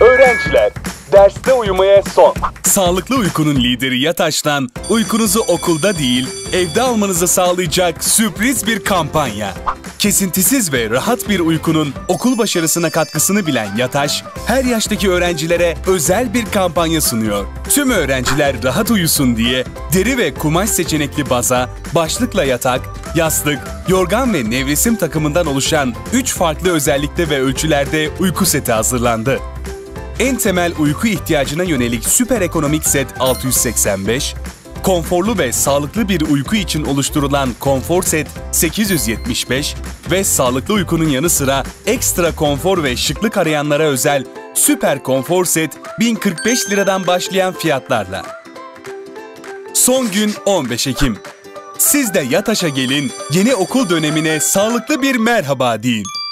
Öğrenciler, derste uyumaya son. Sağlıklı uykunun lideri Yataş'tan uykunuzu okulda değil, evde almanızı sağlayacak sürpriz bir kampanya. Kesintisiz ve rahat bir uykunun okul başarısına katkısını bilen Yataş, her yaştaki öğrencilere özel bir kampanya sunuyor. Tüm öğrenciler rahat uyusun diye deri ve kumaş seçenekli baza, başlıkla yatak, yastık, yorgan ve nevresim takımından oluşan 3 farklı özellikte ve ölçülerde uyku seti hazırlandı. En temel uyku ihtiyacına yönelik süper ekonomik set 685, konforlu ve sağlıklı bir uyku için oluşturulan konfor set 875 ve sağlıklı uykunun yanı sıra ekstra konfor ve şıklık arayanlara özel süper konfor set 1045 liradan başlayan fiyatlarla. Son gün 15 Ekim. Siz de Yataş'a gelin, yeni okul dönemine sağlıklı bir merhaba deyin.